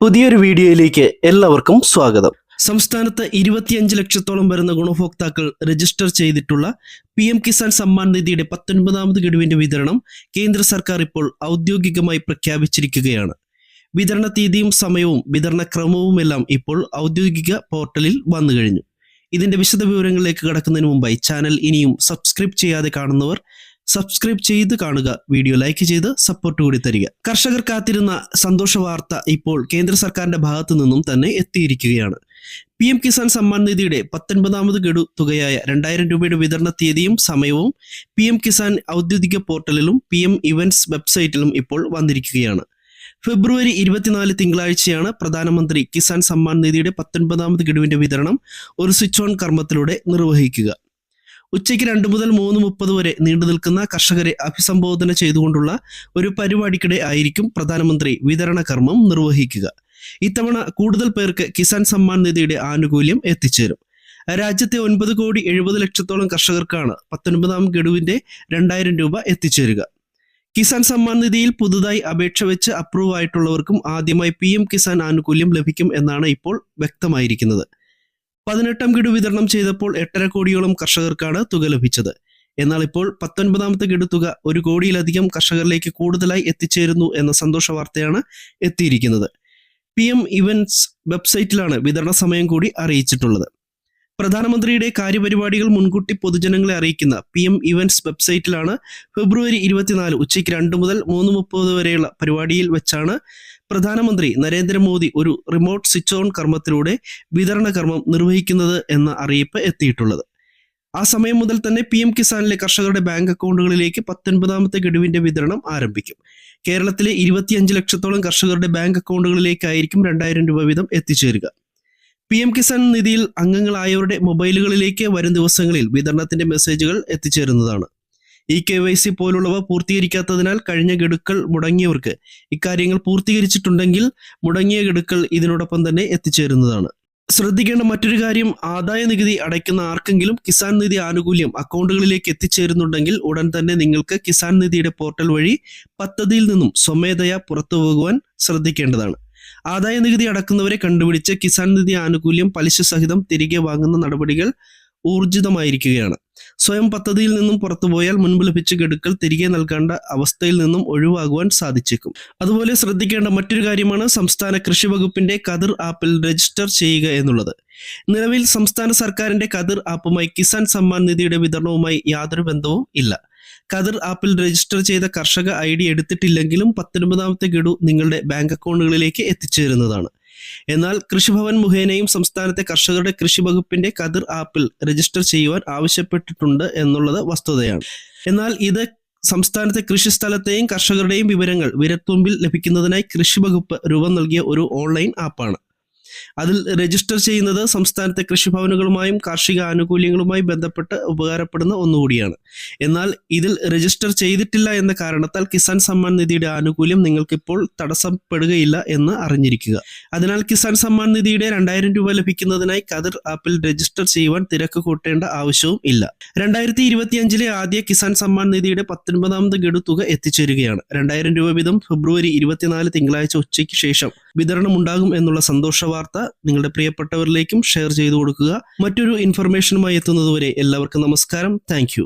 പുതിയൊരു വീഡിയോയിലേക്ക് എല്ലാവർക്കും സ്വാഗതം. സംസ്ഥാനത്ത് ഇരുപത്തിയഞ്ച് ലക്ഷത്തോളം വരുന്ന ഗുണഭോക്താക്കൾ രജിസ്റ്റർ ചെയ്തിട്ടുള്ള പി എം കിസാൻ സമ്മാൻ നിധിയുടെ പത്തൊൻപതാമത് ഗഡുവിന്റെ വിതരണം കേന്ദ്ര സർക്കാർ ഇപ്പോൾ ഔദ്യോഗികമായി പ്രഖ്യാപിച്ചിരിക്കുകയാണ്. വിതരണ തീയതിയും സമയവും വിതരണ ക്രമവുമെല്ലാം ഇപ്പോൾ ഔദ്യോഗിക പോർട്ടലിൽ വന്നു കഴിഞ്ഞു. ഇതിന്റെ വിശദ വിവരങ്ങളിലേക്ക് കടക്കുന്നതിന് മുമ്പായി ചാനൽ ഇനിയും സബ്സ്ക്രൈബ് ചെയ്യാതെ കാണുന്നവർ സബ്സ്ക്രൈബ് ചെയ്ത് കാണുക. വീഡിയോ ലൈക്ക് ചെയ്ത് സപ്പോർട്ട് കൂടി തരിക. കർഷകർ കാത്തിരുന്ന സന്തോഷ വാർത്ത ഇപ്പോൾ കേന്ദ്ര സർക്കാരിന്റെ ഭാഗത്തു നിന്നും തന്നെ എത്തിയിരിക്കുകയാണ്. പി എം കിസാൻ സമ്മാൻ നിധിയുടെ പത്തൊൻപതാമത് ഗഡു തുകയായ രണ്ടായിരം രൂപയുടെ വിതരണ തീയതിയും സമയവും പി എം കിസാൻ ഔദ്യോഗിക പോർട്ടലിലും പി എം ഇവന്റ്സ് വെബ്സൈറ്റിലും ഇപ്പോൾ വന്നിരിക്കുകയാണ്. ഫെബ്രുവരി ഇരുപത്തിനാല് തിങ്കളാഴ്ചയാണ് പ്രധാനമന്ത്രി കിസാൻ സമ്മാൻ നിധിയുടെ പത്തൊൻപതാമത് ഗഡുവിന്റെ വിതരണം ഒരു സ്വിച്ച് ഓൺ കർമ്മത്തിലൂടെ നിർവഹിക്കുക. ഉച്ചയ്ക്ക് രണ്ട് മുതൽ മൂന്ന് മുപ്പത് വരെ നീണ്ടു നിൽക്കുന്ന കർഷകരെ അഭിസംബോധന ചെയ്തുകൊണ്ടുള്ള ഒരു പരിപാടിക്കിടെ ആയിരിക്കും പ്രധാനമന്ത്രി വിതരണ കർമ്മം നിർവഹിക്കുക. ഇത്തവണ കൂടുതൽ പേർക്ക് കിസാൻ സമ്മാൻ നിധിയുടെ ആനുകൂല്യം എത്തിച്ചേരും. രാജ്യത്തെ ഒൻപത് കോടി എഴുപത് ലക്ഷത്തോളം കർഷകർക്കാണ് പത്തൊൻപതാം ഗഡുവിന്റെ രണ്ടായിരം രൂപ എത്തിച്ചേരുക. കിസാൻ സമ്മാൻ നിധിയിൽ പുതുതായി അപേക്ഷ വെച്ച് അപ്രൂവ് ആയിട്ടുള്ളവർക്കും ആദ്യമായി പി കിസാൻ ആനുകൂല്യം ലഭിക്കും എന്നാണ് ഇപ്പോൾ വ്യക്തമായിരിക്കുന്നത്. പതിനെട്ടാം ഗഡു വിതരണം ചെയ്തപ്പോൾ എട്ടര കോടിയോളം കർഷകർക്കാണ് തുക ലഭിച്ചത്. എന്നാൽ ഇപ്പോൾ പത്തൊൻപതാമത്തെ ഗഡു തുക ഒരു കോടിയിലധികം കർഷകരിലേക്ക് കൂടുതലായി എത്തിച്ചേരുന്നു എന്ന സന്തോഷ വാർത്തയാണ് എത്തിയിരിക്കുന്നത്. പി എം വെബ്സൈറ്റിലാണ് വിതരണ സമയം കൂടി അറിയിച്ചിട്ടുള്ളത്. പ്രധാനമന്ത്രിയുടെ കാര്യപരിപാടികൾ മുൻകൂട്ടി പൊതുജനങ്ങളെ അറിയിക്കുന്ന പി എം ഇവന്റ്സ് വെബ്സൈറ്റിലാണ് ഫെബ്രുവരി ഇരുപത്തിനാല് ഉച്ചയ്ക്ക് രണ്ട് മുതൽ മൂന്ന് മുപ്പത് വരെയുള്ള പരിപാടിയിൽ വെച്ചാണ് പ്രധാനമന്ത്രി നരേന്ദ്രമോദി ഒരു റിമോട്ട് സ്വിച്ച് ഓൺ കർമ്മത്തിലൂടെ വിതരണ കർമ്മം നിർവഹിക്കുന്നത് എന്ന അറിയിപ്പ് എത്തിയിട്ടുള്ളത്. ആ സമയം മുതൽ തന്നെ പി എം കിസാനിലെ കർഷകരുടെ ബാങ്ക് അക്കൗണ്ടുകളിലേക്ക് പത്തൊൻപതാമത്തെ ഗഡുവിന്റെ വിതരണം ആരംഭിക്കും. കേരളത്തിലെ ഇരുപത്തിയഞ്ച് ലക്ഷത്തോളം കർഷകരുടെ ബാങ്ക് അക്കൗണ്ടുകളിലേക്കായിരിക്കും രണ്ടായിരം രൂപ വീതം എത്തിച്ചേരുക. പി എം കിസാൻ നിധിയിൽ അംഗങ്ങളായവരുടെ മൊബൈലുകളിലേക്ക് വരും ദിവസങ്ങളിൽ വിതരണത്തിന്റെ മെസ്സേജുകൾ എത്തിച്ചേരുന്നതാണ്. ഇ കെ വൈ സി പോലുള്ളവ പൂർത്തീകരിക്കാത്തതിനാൽ കഴിഞ്ഞ ഗഡുക്കൾ മുടങ്ങിയവർക്ക് ഇക്കാര്യങ്ങൾ പൂർത്തീകരിച്ചിട്ടുണ്ടെങ്കിൽ മുടങ്ങിയ ഗഡുക്കൾ ഇതിനോടൊപ്പം തന്നെ എത്തിച്ചേരുന്നതാണ്. ശ്രദ്ധിക്കേണ്ട മറ്റൊരു കാര്യം ആദായ നികുതി അടയ്ക്കുന്ന ആർക്കെങ്കിലും കിസാൻ നിധി ആനുകൂല്യം അക്കൗണ്ടുകളിലേക്ക് എത്തിച്ചേരുന്നുണ്ടെങ്കിൽ ഉടൻ തന്നെ നിങ്ങൾക്ക് കിസാൻ നിധിയുടെ പോർട്ടൽ വഴി പദ്ധതിയിൽ നിന്നും സ്വമേധയാ പുറത്തു പോകുവാൻ ശ്രദ്ധിക്കേണ്ടതാണ്. ആദായ നികുതി അടക്കുന്നവരെ കണ്ടുപിടിച്ച് കിസാൻ നിധി ആനുകൂല്യം പലിശ സഹിതം തിരികെ വാങ്ങുന്ന നടപടികൾ ഊർജിതമായിരിക്കുകയാണ്. സ്വയം പദ്ധതിയിൽ നിന്നും പുറത്തുപോയാൽ മുൻപ് ലഭിച്ച ഗഡുക്കൾ തിരികെ നൽകേണ്ട അവസ്ഥയിൽ നിന്നും ഒഴിവാകുവാൻ സാധിച്ചേക്കും. അതുപോലെ ശ്രദ്ധിക്കേണ്ട മറ്റൊരു കാര്യമാണ് സംസ്ഥാന കൃഷി വകുപ്പിന്റെ കതിർ ആപ്പിൽ രജിസ്റ്റർ ചെയ്യുക എന്നുള്ളത്. നിലവിൽ സംസ്ഥാന സർക്കാരിന്റെ കതിർ ആപ്പുമായി കിസാൻ സമ്മാൻ നിധിയുടെ വിതരണവുമായി യാതൊരു ബന്ധവും ഇല്ല. കതിർ ആപ്പിൽ രജിസ്റ്റർ ചെയ്ത കർഷക ഐ ഡി എടുത്തിട്ടില്ലെങ്കിലും പത്തൊൻപതാമത്തെ ഗഡു നിങ്ങളുടെ ബാങ്ക് അക്കൗണ്ടുകളിലേക്ക് എത്തിച്ചേരുന്നതാണ്. എന്നാൽ കൃഷിഭവൻ മുഖേനയും സംസ്ഥാനത്തെ കർഷകരുടെ കൃഷി വകുപ്പിന്റെ കതിർ ആപ്പിൽ രജിസ്റ്റർ ചെയ്യുവാൻ ആവശ്യപ്പെട്ടിട്ടുണ്ട് എന്നുള്ളത് വസ്തുതയാണ്. എന്നാൽ ഇത് സംസ്ഥാനത്തെ കൃഷി സ്ഥലത്തെയും കർഷകരുടെയും വിവരങ്ങൾ വിരത്തുമ്പിൽ ലഭിക്കുന്നതിനായി കൃഷി വകുപ്പ് രൂപം നൽകിയ ഒരു ഓൺലൈൻ ആപ്പാണ് അതിൽ രജിസ്റ്റർ ചെയ്യുന്നത് സംസ്ഥാനത്തെ കൃഷിഭവനുകളുമായും കാർഷിക ആനുകൂല്യങ്ങളുമായി ബന്ധപ്പെട്ട് ഉപകാരപ്പെടുന്ന ഒന്നുകൂടിയാണ്. എന്നാൽ ഇതിൽ രജിസ്റ്റർ ചെയ്തിട്ടില്ല എന്ന കാരണത്താൽ കിസാൻ സമ്മാൻ നിധിയുടെ ആനുകൂല്യം നിങ്ങൾക്കിപ്പോൾ തടസ്സപ്പെടുകയില്ല എന്ന് അറിഞ്ഞിരിക്കുക. അതിനാൽ കിസാൻ സമ്മാൻ നിധിയുടെ രണ്ടായിരം രൂപ ലഭിക്കുന്നതിനായി കതിർ ആപ്പിൽ രജിസ്റ്റർ ചെയ്യുവാൻ തിരക്ക് കൂട്ടേണ്ട ആവശ്യവും ഇല്ല. രണ്ടായിരത്തി ഇരുപത്തിയഞ്ചിലെ ആദ്യ കിസാൻ സമ്മാൻ നിധിയുടെ പത്തൊൻപതാമത് ഗഡു തുക എത്തിച്ചേരുകയാണ്. രണ്ടായിരം രൂപ വീതം ഫെബ്രുവരി ഇരുപത്തിനാല് തിങ്കളാഴ്ച ഉച്ചയ്ക്ക് ശേഷം വിതരണം ഉണ്ടാകും എന്നുള്ള സന്തോഷ വാർത്ത നിങ്ങളുടെ പ്രിയപ്പെട്ടവരിലേക്കും ഷെയർ ചെയ്തു കൊടുക്കുക. മറ്റൊരു ഇൻഫർമേഷനുമായി എത്തുന്നതുവരെ എല്ലാവർക്കും നമസ്കാരം. താങ്ക്